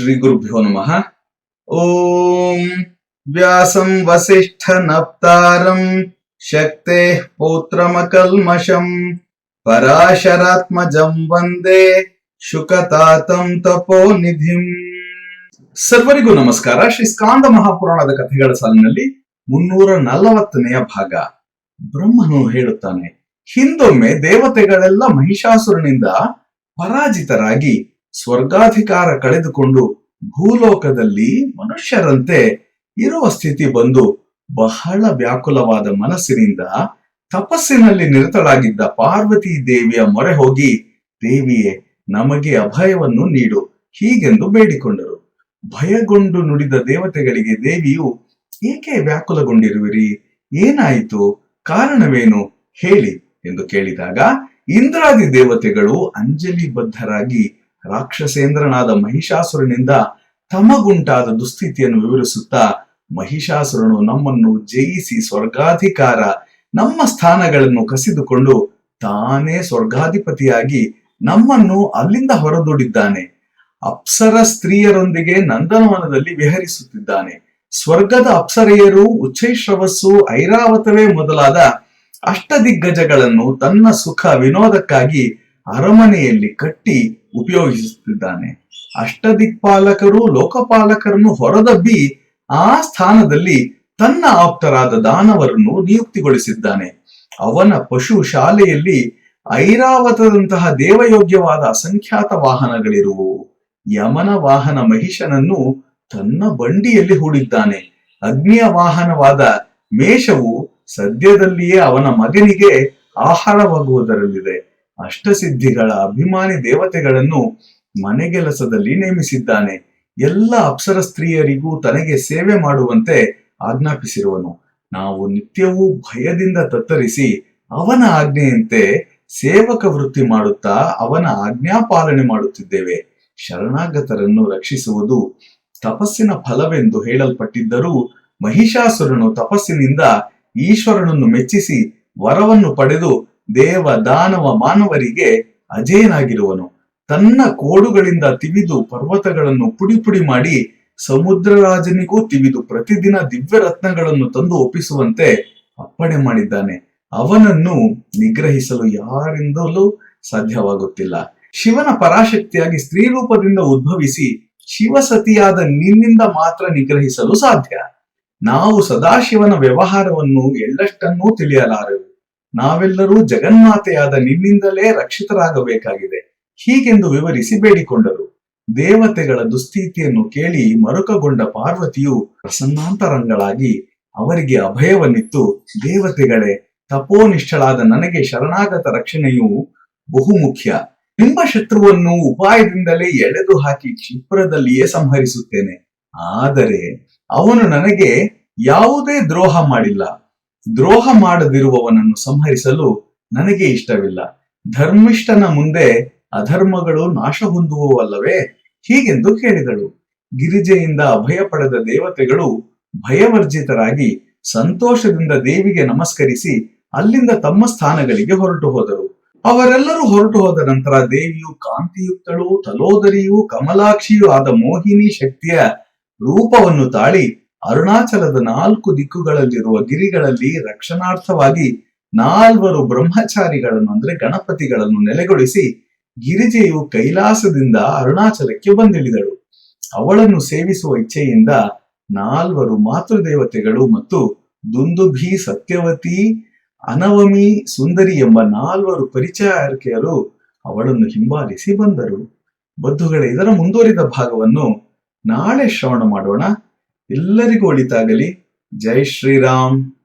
ಶ್ರೀ ಗುರುಭ್ಯೋ ನಮಃ ಓಂ ವ್ಯಾಸಂ ವಸಿಷ್ಠ ನಪ್ತಾರಂ ಶಕ್ತೆ ಪೌತ್ರಮಕಲ್ಮಷಂ ಪರಾಶರಾತ್ಮಜಂ ವಂದೇ ಶುಕತಾತಂ ತಪೋನಿಧಿಂ ಸರ್ವರಿಗೂ ನಮಸ್ಕಾರ. ಶ್ರೀ ಸ್ಕಾಂದ ಮಹಾಪುರಾಣದ ಕಥೆಗಳ ಸಾಲಿನಲ್ಲಿ ಮುನ್ನೂರ ನಲವತ್ತನೆಯ ಭಾಗ. ಬ್ರಹ್ಮನು ಹೇಳುತ್ತಾನೆ, ಹಿಂದೊಮ್ಮೆ ದೇವತೆಗಳೆಲ್ಲ ಮಹಿಷಾಸುರನಿಂದ ಪರಾಜಿತರಾಗಿ ಸ್ವರ್ಗಾಧಿಕಾರ ಕಳೆದುಕೊಂಡು ಭೂಲೋಕದಲ್ಲಿ ಮನುಷ್ಯರಂತೆ ಇರುವ ಸ್ಥಿತಿ ಬಂದು ಬಹಳ ವ್ಯಾಕುಲವಾದ ಮನಸ್ಸಿನಿಂದ ತಪಸ್ಸಿನಲ್ಲಿ ನಿರತಳಾಗಿದ್ದ ಪಾರ್ವತಿ ದೇವಿಯ ಮೊರೆ ಹೋಗಿ, ದೇವಿಯೇ, ನಮಗೆ ಅಭಯವನ್ನು ನೀಡು ಹೀಗೆಂದು ಬೇಡಿಕೊಂಡರು. ಭಯಗೊಂಡು ನುಡಿದ ದೇವತೆಗಳಿಗೆ ದೇವಿಯು, ಏಕೆ ವ್ಯಾಕುಲಗೊಂಡಿರುವಿರಿ? ಏನಾಯಿತು? ಕಾರಣವೇನು? ಹೇಳಿ ಎಂದು ಕೇಳಿದಾಗ, ಇಂದ್ರಾದಿ ದೇವತೆಗಳು ಅಂಜಲಿ ಬದ್ಧರಾಗಿ ರಾಕ್ಷಸೇಂದ್ರನಾದ ಮಹಿಷಾಸುರನಿಂದ ತಮಗುಂಟಾದ ದುಸ್ಥಿತಿಯನ್ನು ವಿವರಿಸುತ್ತಾ ಮಹಿಷಾಸುರನು ನಮ್ಮನ್ನು ಜಯಿಸಿ ಸ್ವರ್ಗಾಧಿಕಾರ, ನಮ್ಮ ಸ್ಥಾನಗಳನ್ನು ಕಸಿದುಕೊಂಡು ತಾನೇ ಸ್ವರ್ಗಾಧಿಪತಿಯಾಗಿ ನಮ್ಮನ್ನು ಅಲ್ಲಿಂದ ಹೊರದೂಡಿದ್ದಾನೆ. ಅಪ್ಸರ ಸ್ತ್ರೀಯರೊಂದಿಗೆ ನಂದನವನದಲ್ಲಿ ವಿಹರಿಸುತ್ತಿದ್ದಾನೆ. ಸ್ವರ್ಗದ ಅಪ್ಸರೆಯರು ಉಚ್ಚೈಶ್ರವಸ್ಸು ಐರಾವತವೇ ಮೊದಲಾದ ಅಷ್ಟದಿಗ್ಗಜಗಳನ್ನು ತನ್ನ ಸುಖ ವಿನೋದಕ್ಕಾಗಿ ಅರಮನೆಯಲ್ಲಿ ಕಟ್ಟಿ ಉಪಯೋಗಿಸುತ್ತಿದ್ದಾನೆ. ಅಷ್ಟದಿಕ್ಪಾಲಕರು, ಲೋಕಪಾಲಕರನ್ನು ಹೊರದಬ್ಬಿ ಆ ಸ್ಥಾನದಲ್ಲಿ ತನ್ನ ಆಪ್ತರಾದ ದಾನವರನ್ನು ನಿಯುಕ್ತಿಗೊಳಿಸಿದ್ದಾನೆ. ಅವನ ಪಶು ಶಾಲೆಯಲ್ಲಿ ಐರಾವತದಂತಹ ದೇವಯೋಗ್ಯವಾದ ಅಸಂಖ್ಯಾತ ವಾಹನಗಳಿರುವು. ಯಮನ ವಾಹನ ಮಹಿಷನನ್ನು ತನ್ನ ಬಂಡಿಯಲ್ಲಿ ಹೂಡಿದ್ದಾನೆ ಅಗ್ನಿಯ ವಾಹನವಾದ ಮೇಷವು ಸದ್ಯದಲ್ಲಿಯೇ ಅವನ ಮಗನಿಗೆ ಆಹಾರವಾಗುವುದರಲ್ಲಿದೆ. ಅಷ್ಟಸಿದ್ಧಿಗಳ ಅಭಿಮಾನಿ ದೇವತೆಗಳನ್ನು ಮನೆಗೆಲಸದಲ್ಲಿ ನೇಮಿಸಿದ್ದಾನೆ. ಎಲ್ಲ ಅಪ್ಸರ ಸ್ತ್ರೀಯರಿಗೂ ತನಗೆ ಸೇವೆ ಮಾಡುವಂತೆ ಆಜ್ಞಾಪಿಸಿರುವನು. ನಾವು ನಿತ್ಯವೂ ಭಯದಿಂದ ತತ್ತರಿಸಿ ಅವನ ಆಜ್ಞೆಯಂತೆ ಸೇವಕ ವೃತ್ತಿ ಮಾಡುತ್ತಾ ಅವನ ಆಜ್ಞಾಪಾಲನೆ ಮಾಡುತ್ತಿದ್ದೇವೆ. ಶರಣಾಗತರನ್ನು ರಕ್ಷಿಸುವುದು ತಪಸ್ಸಿನ ಫಲವೆಂದು ಹೇಳಲ್ಪಟ್ಟಿದ್ದರೂ ಮಹಿಷಾಸುರನು ತಪಸ್ಸಿನಿಂದ ಈಶ್ವರನನ್ನು ಮೆಚ್ಚಿಸಿ ವರವನ್ನು ಪಡೆದು ದೇವ ದಾನವ ಮಾನವರಿಗೆ ಅಜೇಯನಾಗಿರುವನು ತನ್ನ ಕೋಡುಗಳಿಂದ ತಿವಿದು ಪರ್ವತಗಳನ್ನು ಪುಡಿ ಪುಡಿ ಮಾಡಿ ಸಮುದ್ರ ರಾಜನಿಗೂ ತಿವಿದು ಪ್ರತಿದಿನ ದಿವ್ಯ ರತ್ನಗಳನ್ನು ತಂದು ಒಪ್ಪಿಸುವಂತೆ ಅಪ್ಪಣೆ ಮಾಡಿದ್ದಾನೆ. ಅವನನ್ನು ನಿಗ್ರಹಿಸಲು ಯಾರಿಂದಲೂ ಸಾಧ್ಯವಾಗುತ್ತಿಲ್ಲ. ಶಿವನ ಪರಾಶಕ್ತಿಯಾಗಿ ಸ್ತ್ರೀ ರೂಪದಿಂದ ಉದ್ಭವಿಸಿ ಶಿವಸತಿಯಾದ ನಿನ್ನಿಂದ ಮಾತ್ರ ನಿಗ್ರಹಿಸಲು ಸಾಧ್ಯ. ನಾವು ಸದಾಶಿವನ ವ್ಯವಹಾರವನ್ನು ಎಳ್ಳಷ್ಟನ್ನೂ ತಿಳಿಯಲಾರೆವು. ನಾವೆಲ್ಲರೂ ಜಗನ್ಮಾತೆಯಾದ ನಿನ್ನಿಂದಲೇ ರಕ್ಷಿತರಾಗಬೇಕಾಗಿದೆ. ಹೀಗೆಂದು ವಿವರಿಸಿ ಬೇಡಿಕೊಂಡರು. ದೇವತೆಗಳ ದುಸ್ಥಿತಿಯನ್ನು ಕೇಳಿ ಮರುಕಗೊಂಡ ಪಾರ್ವತಿಯು ಪ್ರಸನ್ನಾಂತರಂಗಳಾಗಿ ಅವರಿಗೆ ಅಭಯವನ್ನಿತ್ತು. ದೇವತೆಗಳೇ, ತಪೋನಿಷ್ಠಳಾದ ನನಗೆ ಶರಣಾಗತ ರಕ್ಷಣೆಯು ಬಹುಮುಖ್ಯ. ನಿಮ್ಮ ಶತ್ರುವನ್ನು ಉಪಾಯದಿಂದಲೇ ಎಳೆದು ಹಾಕಿ ಕ್ಷಿಪ್ರದಲ್ಲಿಯೇ ಸಂಹರಿಸುತ್ತೇನೆ. ಆದರೆ ಅವನು ನನಗೆ ಯಾವುದೇ ದ್ರೋಹ ಮಾಡಿಲ್ಲ. ದ್ರೋಹ ಮಾಡದಿರುವವನನ್ನು ಸಂಹರಿಸಲು ನನಗೆ ಇಷ್ಟವಿಲ್ಲ. ಧರ್ಮಿಷ್ಠನ ಮುಂದೆ ಅಧರ್ಮಗಳು ನಾಶ ಹೊಂದುವವಲ್ಲವೇ? ಹೀಗೆಂದು ಕೇಳಿದಳು. ಗಿರಿಜೆಯಿಂದ ಅಭಯ ಪಡೆದ ದೇವತೆಗಳು ಭಯವರ್ಜಿತರಾಗಿ ಸಂತೋಷದಿಂದ ದೇವಿಗೆ ನಮಸ್ಕರಿಸಿ ಅಲ್ಲಿಂದ ತಮ್ಮ ಸ್ಥಾನಗಳಿಗೆ ಹೊರಟು ಹೋದರು. ಅವರೆಲ್ಲರೂ ಹೊರಟು ಹೋದ ನಂತರ ದೇವಿಯು ಕಾಂತಿಯುಕ್ತಳು, ತಲೋದರಿಯು, ಕಮಲಾಕ್ಷಿಯೂ ಆದ ಮೋಹಿನಿ ಶಕ್ತಿಯ ರೂಪವನ್ನು ತಾಳಿ ಅರುಣಾಚಲದ ನಾಲ್ಕು ದಿಕ್ಕುಗಳಲ್ಲಿರುವ ಗಿರಿಗಳಲ್ಲಿ ರಕ್ಷಣಾರ್ಥವಾಗಿ ನಾಲ್ವರು ಬ್ರಹ್ಮಚಾರಿಗಳನ್ನು, ಅಂದ್ರೆ ಗಣಪತಿಗಳನ್ನು ನೆಲೆಗೊಳಿಸಿ ಗಿರಿಜೆಯು ಕೈಲಾಸದಿಂದ ಅರುಣಾಚಲಕ್ಕೆ ಬಂದಿಳಿದಳು. ಅವಳನ್ನು ಸೇವಿಸುವ ಇಚ್ಛೆಯಿಂದ ನಾಲ್ವರು ಮಾತೃದೇವತೆಗಳು ಮತ್ತು ದುಂದುಭಿ ಸತ್ಯವತಿ, ಅನವಮಿ ಸುಂದರಿ ಎಂಬ ನಾಲ್ವರು ಪರಿಚಯಾರ್ಕೆಯರು ಅವಳನ್ನು ಹಿಂಬಾಲಿಸಿ ಬಂದರು. ಬದ್ಧುಗಳ, ಇದರ ಮುಂದುವರಿದ ಭಾಗವನ್ನು ನಾಳೆ ಶ್ರವಣ ಮಾಡೋಣ. ಎಲ್ಲರಿಗೂ ಒಳಿತಾಗಲಿ. ಜೈ ಶ್ರೀರಾಮ್.